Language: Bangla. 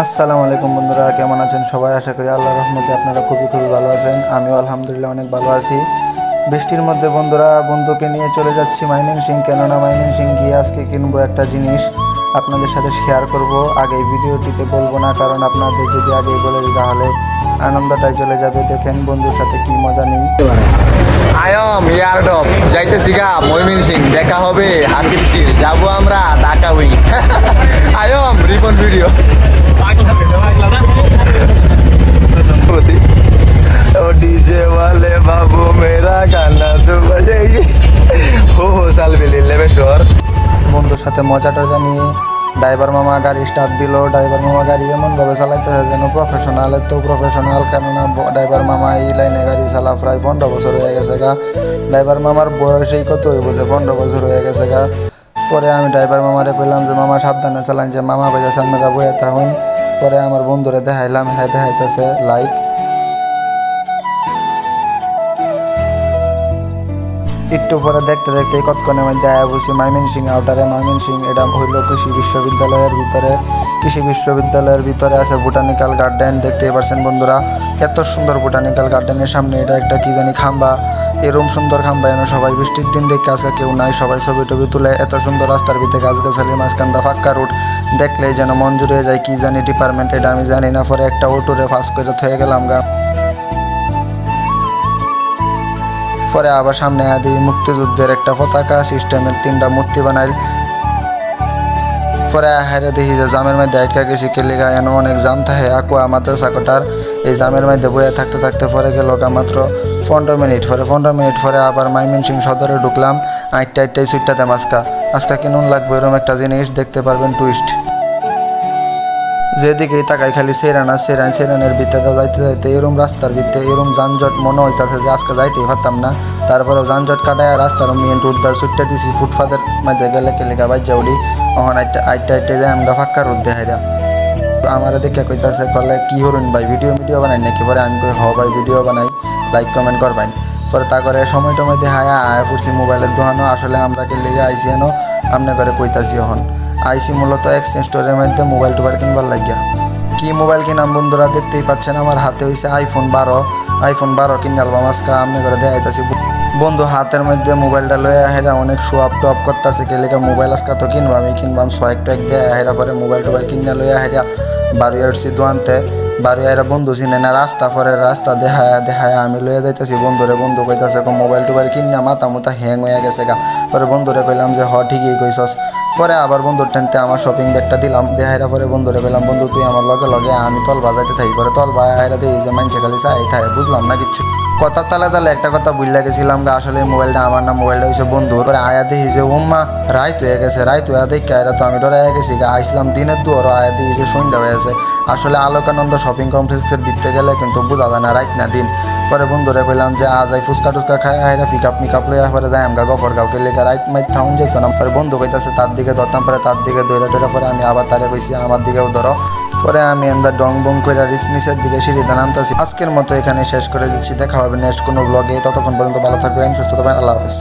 আসসালামু আলাইকুম বন্ধুরা, কেমন আছেন সবাই? আশা করি আল্লাহ রহমতে আপনারা খুবই খুবই ভালো আছেন। আমিও আলহামদুলিল্লাহ অনেক ভালো আছি। বৃষ্টির মধ্যে বন্ধুরা, বন্ধুকে নিয়ে চলে যাচ্ছি মাইমিন সিং। কেননা মাইমিন সিং গিয়ে আজকে কিনবো একটা জিনিস আপনাদের সাথে শেয়ার করব। আগে ভিডিওটিতে বলব না, কারণ আপনাদের যদি আগেই বলে দিই, তাহলে আনন্দটাই চলে যাবে। দেখেন বন্ধুর সাথে কি মজা নেই। আয়ম, ইয়ারডপ, যাইতেছি গা ময়মিন সিং, দেখা হবে হাতির যাব আমরা ঢাকা বন্ধুর সাথে মজা টজা নিয়ে ড্রাইভার মামা গাড়ি স্টার্ট দিল, ড্রাইভার মামা গাড়ি এমনভাবে চালাইতেছে যেন প্রফেশনাল তো প্রফেশনাল কেননা ড্রাইভার মামা এই লাইনে গাড়ি চালা প্রায় পনেরো বছর হয়ে গেছে গা। ড্রাইভার মামার বয়সেই কত হয়ে যে পনেরো বছর হয়ে গেছে গা। পরে আমি ড্রাইভার মামারে কইলাম যে, মামা, সাবধানে চালান যে মামা বেজা সামনেরা বয়ে থাকুন। পরে আমার বন্ধুরে দেখাইলাম হ্যাঁ দেখাইতেছে লাইক একটু পরে দেখতে দেখতে কতক্ষণের মধ্যে আয়া বসি মাইমিন সিং আউটারে। মাইমিন সিং এটা হইল কৃষি বিশ্ববিদ্যালয়ের ভিতরে। কৃষি বিশ্ববিদ্যালয়ের ভিতরে আছে বোটানিক্যাল গার্ডেন দেখতে পারছেন বন্ধুরা। এত সুন্দর বোটানিক্যাল গার্ডেনের সামনে এটা একটা কি জানি খাম্বা। এরম সুন্দর খাম্বা এনে সবাই বৃষ্টির দিন দেখে আজকে কেউ নাই, সবাই ছবি টবি তুলে এত সুন্দর রাস্তার ভিতরে গাছগাছালি মাঝখানটা ফাঁকা রুট দেখলেই যেন জুড়ে যায়, কি জানি ডিপার্টমেন্ট এটা আমি জানি না, পরে একটা অটোরে ফাঁস করে থয়ে গেলাম গা। পরে আবার সামনে আদি মুক্তিযুদ্ধের একটা পতাকা সিস্টেমের তিনটা মূর্তি বানাইল। পরে হারে দেখি যে জামের মধ্যে আটকা গেছি কেলিগা এন অনেক জাম থাকে আকুয়া মাথা সাকটার এই জামের মধ্যে বয়ে থাকতে থাকতে পরে গেল গা মাত্র পনেরো মিনিট। পরে পনেরো মিনিট পরে আবার মাইমিন সিং সদরে ঢুকলাম আটটা আটটাই সুইটটাতে মাস্কা আজকা কিনুন লাগবে এরকম একটা জিনিস, দেখতে পারবেন টুইস্ট যেদিকেই তাকাই খালি সেরানা সেরান, সেরানের ভিতরে যাইতে যাইতে এরম রাস্তার ভিতরে এরম যানজট মনে হইতাছে যে আজকে যাইতেই পারতাম না। তারপরেও যানজট কাটায় রাস্তার মেন রোড রোডদার সুটটা দিছি, ফুটপাতের মধ্যে গেলে কেলিকা বাইজা উড়ি, ওখানে আইটা আইটা আইটা যায় আমরা ফাঁকা রোদ দেখাইরা আমার দেখে কইতাছে, কলে কি হরুন ভাই ভিডিও ভিডিও বানাই নাকি? পরে আমি কই, হ ভাই ভিডিও বানাই লাইক কমেন্ট করবেন। পরে তা করে সময় টময় দিয়ে হায়া আয়া ফুরছি মোবাইলের দোকানও আসলে আমরা কে লেগে আইসি এনো, আমনে করে কইতাছি এখন। আইসি মূলত এক্সচেঞ্জ স্টোরের মধ্যে মোবাইল টোবাইল কিনবার লাগিয়া। কি মোবাইল কিনাম বন্ধুরা, দেখতেই পাচ্ছেন আমার হাতে হয়েছে আইফোন বারো। আইফোন বারো কিনালবাম আজকে আমনে করে দেখাইতাছি বন্ধু, হাতের মধ্যে মোবাইলটা লয়ে আহেরা অনেক শো আপ টু আপ করতেছে, কে লেগে মোবাইল আজকে তো কিনবাম আমি কিনবাম সয়েক টয়েক দেয় আহেরা পরে মোবাইল টোবাইল কিনে লয়ে হেরা বারো ইয়ার্সি দোয়ানতে। বারো এরা বন্ধু চিনে না, রাস্তা পরে রাস্তা দেখায় দেখায় আমি লইয়া যাইতেছি। বন্ধুরে বন্ধু কইতাছে মোবাইল টোবাইল কিনা মাথা মুথা হ্যাং হয়ে গেছে গা। পরে বন্ধুরে কইলাম যে, হ, ঠিকই কইছস। পরে আবার বন্ধুর টেনতে আমার শপিং ব্যাগটা দিলাম দেহাইরা পরে বন্ধুরে কইলাম, বন্ধু, তুই আমার লগে লগে, আমি তল বাজাইতে থাকি। পরে তল বাজাইরা দেখি যে মানুষে খালি চাই থাকে বুঝলাম না কিচ্ছু। কথা তালে তালে একটা কথা বুঝলে গেছিলাম গা, আসলে মোবাইলটা আমার না, মোবাইলটা হয়েছে বন্ধু ওরা আয়া দেখি যে, উম্মা রায় হয়ে গেছে রায় হয়ে দেখে কায়রা তো আমি ডরাই গেছি গা। আইসলাম দিনের দুয়ার আয়া দেখি যে সন্ধ্যা হয়ে আছে। আসলে আলোকানন্দ শপিং কমপ্লেক্সের ভিতরে গেলে কিন্তু বোঝা যায় না রাইত না দিন। পরে বন্ধুরা কইলাম যে, আজ আই ফুচকা টুচকা খাই আইরা পিকআপ মিকআপ লইয়া, পরে যাই আমগা গফর গাঁওকে লেগে রাইত মাইত থাউন যেত না। পরে বন্ধু কইতাছে, তার দিকে ধরতাম, পরে তার দিকে দইরা টৈরা পরে আমি আবার তারে কইছি, আমার দিকেও ধরো। পরে আমি এন্দা ডং বং কইরা রিস নিচের দিকে সিঁড়ি দা নামতাছি। আজকের মতো এখানে শেষ করে দিচ্ছি, দেখা হবে নেক্সট কোনো ব্লগে ততক্ষণ পর্যন্ত ভালো থাকবেন, সুস্থ থাকবেন, আল্লাহ হাফেজ।